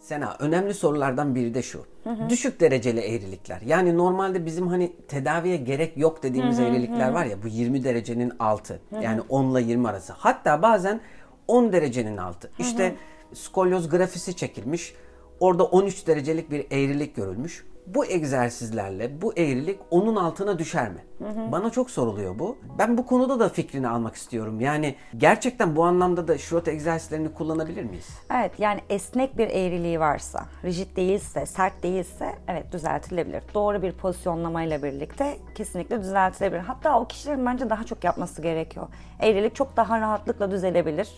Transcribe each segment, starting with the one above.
Sena önemli sorulardan biri de şu. Düşük dereceli eğrilikler. Yani normalde bizim hani tedaviye gerek yok dediğimiz eğrilikler var ya bu 20 derecenin altı. Yani 10 ile 20 arası. Hatta bazen 10 derecenin altı. İşte skolyoz grafisi çekilmiş. Orada 13 derecelik bir eğrilik görülmüş. Bu egzersizlerle bu eğrilik onun altına düşer mi? Bana çok soruluyor bu. Ben bu konuda da fikrini almak istiyorum. Yani gerçekten bu anlamda da şurot egzersizlerini kullanabilir miyiz? Evet yani esnek bir eğriliği varsa, rigid değilse, sert değilse evet düzeltilebilir. Doğru bir pozisyonlamayla birlikte kesinlikle düzeltilebilir. Hatta o kişilerin bence daha çok yapması gerekiyor. Eğrilik çok daha rahatlıkla düzelebilir.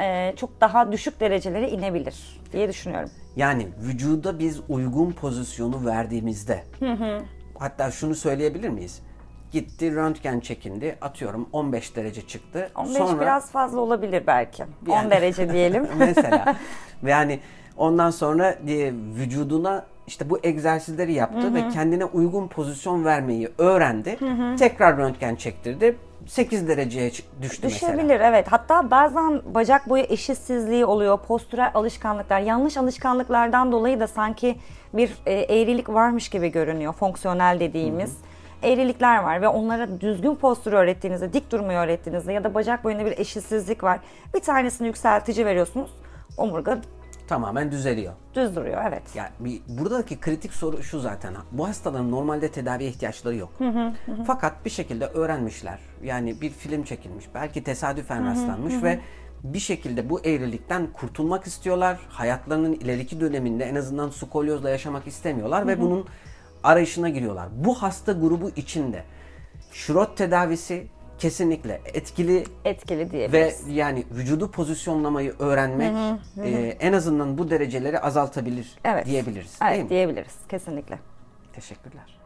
Ee, çok daha düşük derecelere inebilir diye düşünüyorum. Yani vücuda biz uygun pozisyonu verdiğimizde hatta şunu söyleyebilir miyiz? Gitti röntgen çekindi atıyorum 15 derece çıktı. 15 Sonra biraz fazla olabilir belki. 10 Yani- derece diyelim. mesela yani ondan sonra e, vücuduna işte bu egzersizleri yaptı ve kendine uygun pozisyon vermeyi öğrendi. Tekrar röntgen çektirdi. 8 dereceye düştü mesela. Düşebilir evet. Hatta bazen bacak boyu eşitsizliği oluyor. Postürel alışkanlıklar, yanlış alışkanlıklardan dolayı da sanki bir e, eğrilik varmış gibi görünüyor. Fonksiyonel dediğimiz. Eğrilikler var ve onlara düzgün postür öğrettiğinizde, dik durmayı öğrettiğinizde ya da bacak boyunda bir eşitsizlik var. Bir tanesini yükseltici veriyorsunuz. Omurga Tamamen düzeliyor. düz duruyor evet. Yani bir, buradaki kritik soru şu zaten. Bu hastaların normalde tedaviye ihtiyaçları yok. Fakat bir şekilde öğrenmişler. Yani bir film çekilmiş. Belki tesadüfen rastlanmış ve bir şekilde bu eğrilikten kurtulmak istiyorlar. Hayatlarının ileriki döneminde en azından skolyozla yaşamak istemiyorlar ve bunun arayışına giriyorlar. Bu hasta grubu içinde şurot tedavisi kesinlikle etkili Etkili ve diyebiliriz. yani vücudu pozisyonlamayı öğrenmek e, en azından bu dereceleri azaltabilir Evet. diyebiliriz. değil Evet mi? diyebiliriz kesinlikle. Teşekkürler.